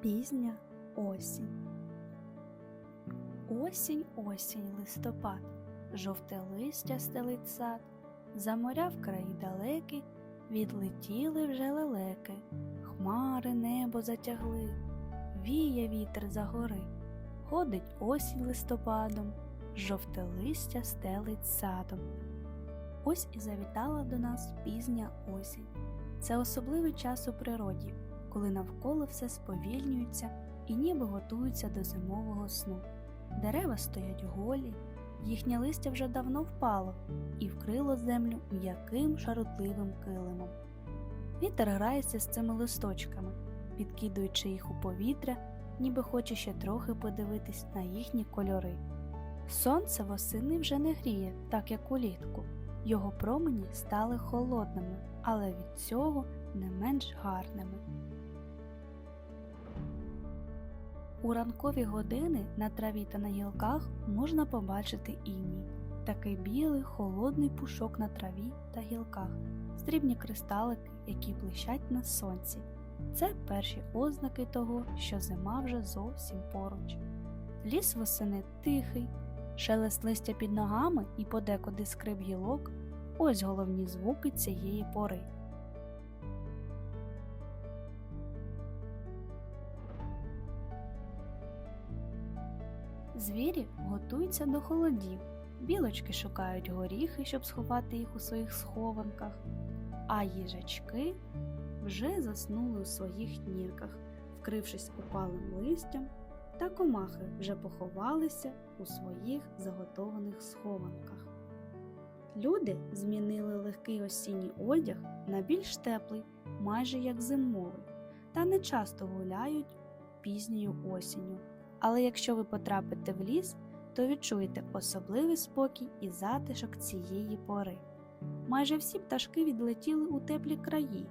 Пізня осінь. Осінь, осінь, листопад, жовте листя стелить сад, за моря в краї далекі відлетіли вже лелеки, хмари небо затягли, віє вітер за гори, ходить осінь листопадом, жовте листя стелить садом. Ось і завітала до нас пізня осінь. Це особливий час у природі, коли навколо все сповільнюється і ніби готуються до зимового сну. Дерева стоять голі, їхнє листя вже давно впало і вкрило землю м'яким шарутливим килимом. Вітер грається з цими листочками, підкидуючи їх у повітря, ніби хоче ще трохи подивитись на їхні кольори. Сонце восени вже не гріє, так як улітку. Його промені стали холодними, але від цього не менш гарними. У ранкові години на траві та на гілках можна побачити іній. Такий білий холодний пушок на траві та гілках, срібні кристалики, які блищать на сонці. Це перші ознаки того, що зима вже зовсім поруч. Ліс восени тихий, шелест листя під ногами і подекуди скрип гілок ось головні звуки цієї пори. Звірі готуються до холодів. Білочки шукають горіхи, щоб сховати їх у своїх схованках, а їжачки вже заснули у своїх нірках, вкрившись упалим листям, та комахи вже поховалися у своїх заготованих схованках. Люди змінили легкий осінній одяг на більш теплий, майже як зимовий, та не часто гуляють пізньою осінню. Але якщо ви потрапите в ліс, то відчуєте особливий спокій і затишок цієї пори. Майже всі пташки відлетіли у теплі краї.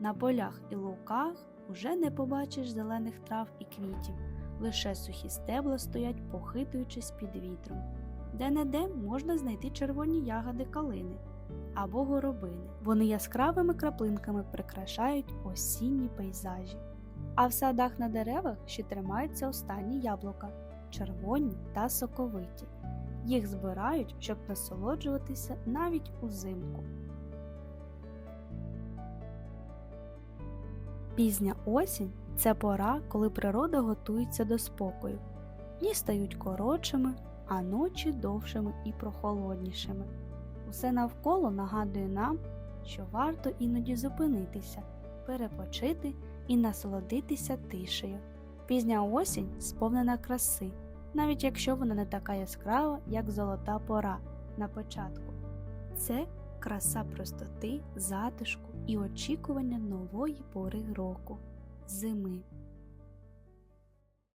На полях і луках уже не побачиш зелених трав і квітів, лише сухі стебла стоять, похитуючись під вітром. Де-не-де можна знайти червоні ягоди калини або горобини. Вони яскравими краплинками прикрашають осінні пейзажі. А в садах на деревах ще тримаються останні яблука червоні та соковиті. Їх збирають, щоб насолоджуватися навіть узимку. Пізня осінь це пора, коли природа готується до спокою. Дні стають коротшими, а ночі довшими і прохолоднішими. Усе навколо нагадує нам, що варто іноді зупинитися, перепочити і насолодитися тишею. Пізня осінь сповнена краси, навіть якщо вона не така яскрава, як золота пора на початку. Це краса простоти, затишку і очікування нової пори року зими.